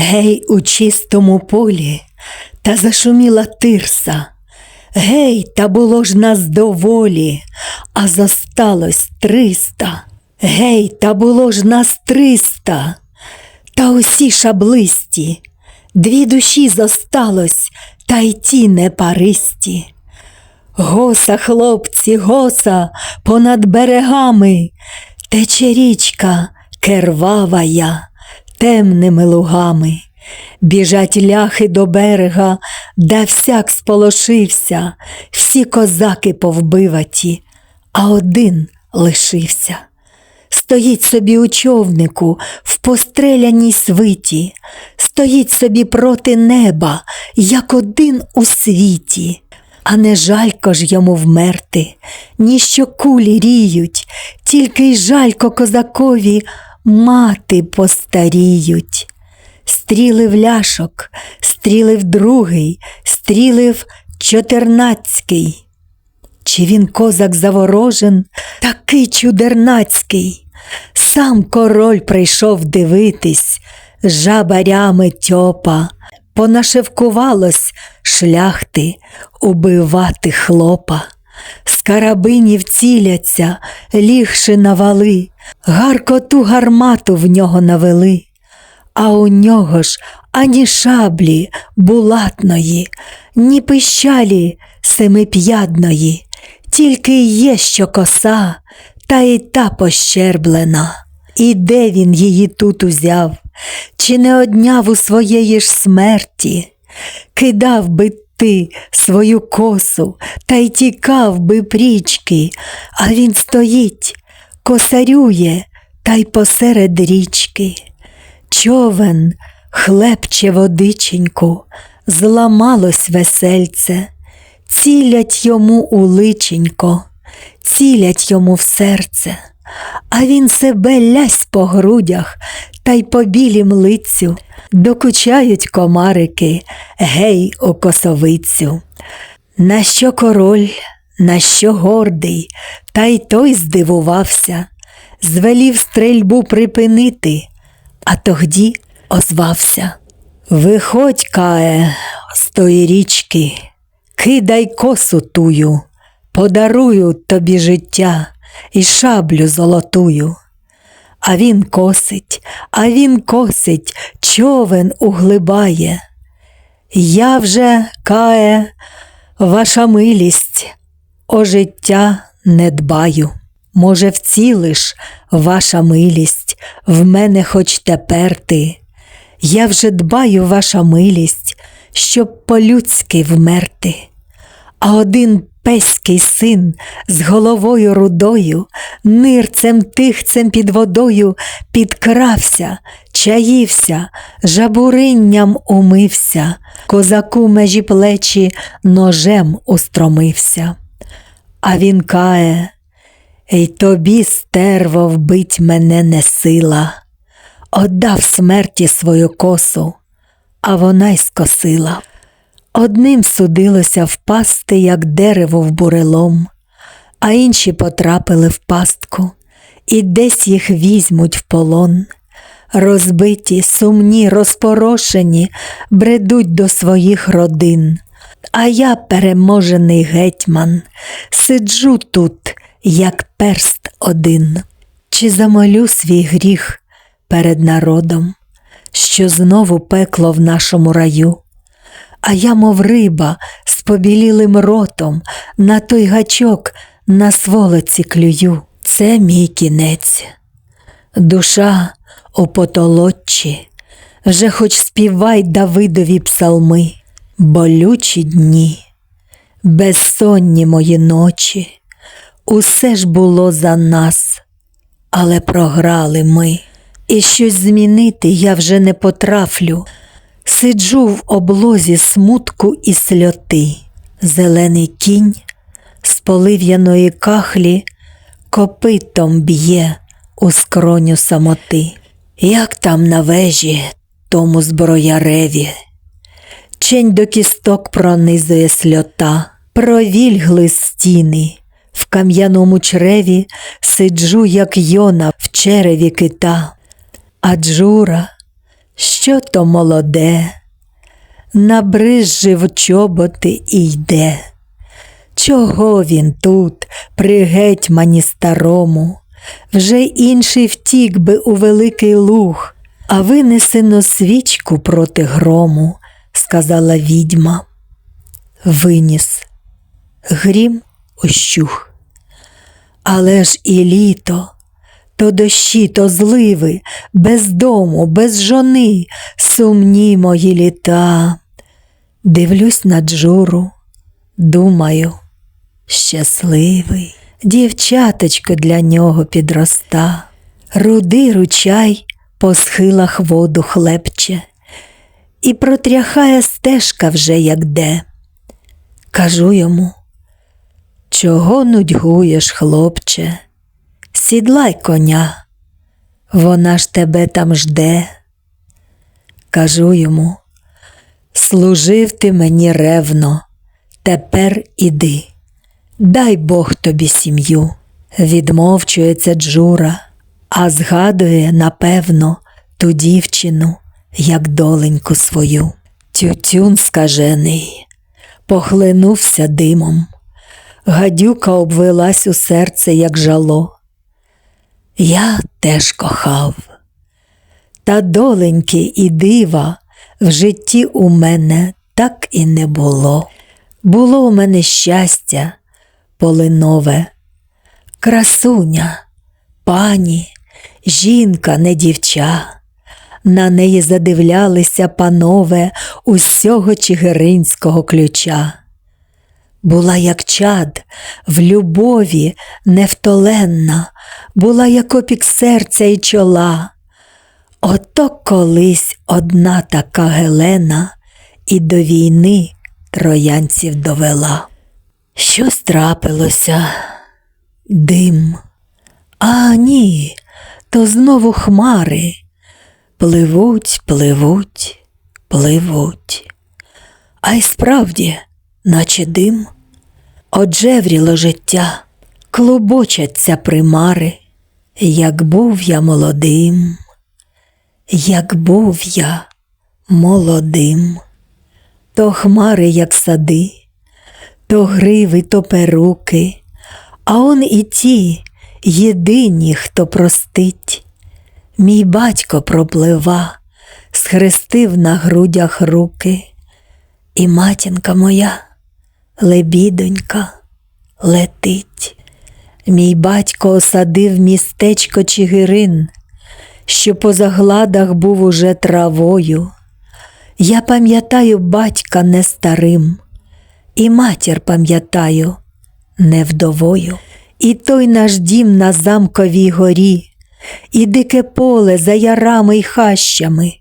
Гей, у чистому полі, та зашуміла тирса. Гей, та було ж нас доволі, а зосталось триста. Гей, та було ж нас триста, та усі шаблисті, дві душі зосталось, та й ті непаристі. Госа, хлопці, госа, понад берегами, тече річка кервавая, темними лугами. Біжать ляхи до берега, де всяк сполошився, всі козаки повбиваті, а один лишився. Стоїть собі у човнику в постреляній свиті, стоїть собі проти неба, як один у світі. А не жалько ж йому вмерти, ніщо кулі ріють, тільки й жалько козакові мати постаріють. Стріли в ляшок, стріли в другий, стріли в чотирнацький. Чи він козак заворожен, такий чудернацький. Сам король прийшов дивитись, жабарями тьопа, понашевкувалось шляхти убивати хлопа. З карабинів ціляться, лігши на вали, гаркоту гармату в нього навели, а у нього ж ані шаблі булатної, ні пищалі семип'ядної, тільки є що коса, та й та пощерблена. І де він її тут узяв, чи не одняв у своєї ж смерті, кидав би ти свою косу та й тікав би прічки, а він стоїть, косарює та й посеред річки. Човен хлебче водиченьку, зламалось весельце, цілять йому у личенько, цілять йому в серце, а він себе лясь по грудях та й по білім лицю, докучають комарики, гей у косовицю. На що король, на що гордий, та й той здивувався, звелів стрельбу припинити, а тогді озвався. Виходь, кае, з тої річки, кидай косу тую, подарую тобі життя і шаблю золотую. А він косить, а він косить, човен углибає. Я вже, кае, ваша милість, о життя не дбаю. Може, вцілиш, ваша милість, в мене хоч тепер ти. Я вже дбаю, ваша милість, щоб по-людськи вмерти. А один песький син з головою рудою, нирцем тихцем під водою підкрався, чаївся, жабуринням умився, козаку межі плечі ножем устромився. А він кає, Ей тобі, стерво, вбить мене не сила, Отдав смерті свою косу, а вона й скосила. Одним судилося впасти, як дерево в бурелом, а інші потрапили в пастку, і десь їх візьмуть в полон. Розбиті, сумні, розпорошені, бредуть до своїх родин. А я, переможений гетьман, сиджу тут, як перст один. Чи замолю свій гріх перед народом, що знову пекло в нашому раю? А я, мов риба, з побілілим ротом, на той гачок на сволоці клюю. Це мій кінець. Душа у потолоччі, вже хоч співай Давидові псалми, болючі дні, безсонні мої ночі, усе ж було за нас, але програли ми, і щось змінити я вже не потрафлю. Сиджу в облозі смутку і сльоти, зелений кінь з полив'яної кахлі копитом б'є у скроню самоти, як там на вежі тому зброяреві, чень до кісток пронизує сльота, провільгли стіни, в кам'яному чреві сиджу, як йона в череві кита, а джура що то молоде, набрижжи в чоботи і йде. Чого він тут, при гетьмані старому, вже інший втік би у великий луг, а винесено свічку проти грому, сказала відьма. Виніс. Грім ощух. Але ж і літо, то дощі, то зливи, без дому, без жони, сумні мої літа. Дивлюсь на джуру, думаю, щасливий, дівчаточко для нього підроста, рудий ручай по схилах воду хлепче, і протряхає стежка вже як де. Кажу йому, чого нудьгуєш, хлопче, сідлай коня, вона ж тебе там жде. Кажу йому, служив ти мені ревно, тепер іди, дай Бог тобі сім'ю. Відмовчується Джура, а згадує, напевно, ту дівчину, як доленьку свою. Тютюн скажений, похлинувся димом, гадюка обвелась у серце, як жало. Я теж кохав, та доленьки і дива в житті у мене так і не було. Було у мене щастя полинове, красуня, пані, жінка, не дівча. На неї задивлялися панове усього чигиринського ключа. Була, як чад, в любові невтоленна, була, як опік серця і чола. Ото колись одна така Гелена і до війни троянців довела. Щось трапилося, дим. А ні, то знову хмари. Пливуть, пливуть, пливуть. А й справді, наче дим, оджевріло життя, клубочаться примари, як був я молодим, як був я молодим, то хмари, як сади, то гриви, то перуки, а он і ті єдині, хто простить. Мій батько проплива, схрестив на грудях руки, і матінка моя, лебідонька, летить. Мій батько осадив містечко Чигирин, що по загладах був уже травою. Я пам'ятаю батька не старим, і матір пам'ятаю не вдовою, і той наш дім на замковій горі і дике поле за ярами й хащами,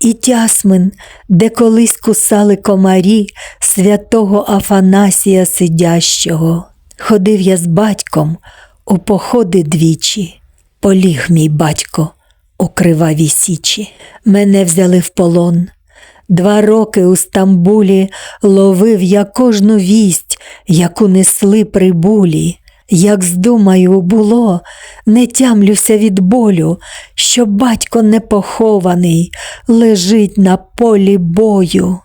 і тясмин, де колись кусали комарі святого Афанасія сидящого. Ходив я з батьком у походи двічі, поліг мій батько у кривавій січі. Мене взяли в полон. Два роки у Стамбулі ловив я кожну вість, яку несли прибулі. Як здумаю, було, не тямлюся від болю, що батько непохований лежить на полі бою,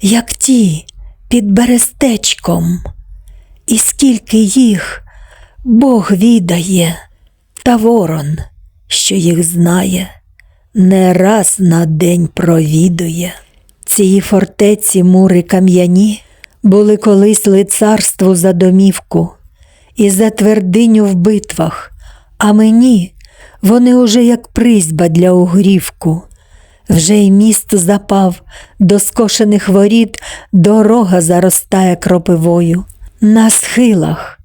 як ті під берестечком, і скільки їх Бог відає, та ворон, що їх знає, не раз на день провідує. Цієї фортеці мури кам'яні були колись лицарству за домівку і за твердиню в битвах, а мені вони уже як призьба для угрівку. Вже й міст запав, до скошених воріт дорога заростає кропивою. На схилах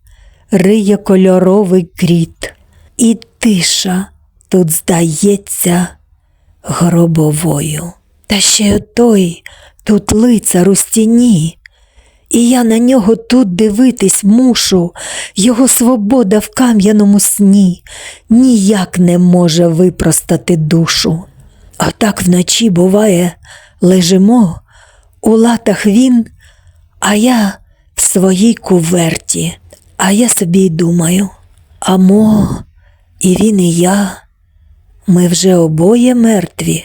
риє кольоровий кріт, і тиша тут здається гробовою. Та ще той тут лицар у стіні, і я на нього тут дивитись мушу, його свобода в кам'яному сні. Ніяк не може випростати душу. Отак вночі, буває, лежимо, у латах він, а я в своїй куверті, а я собі й думаю, амо, і він, і я, ми вже обоє мертві.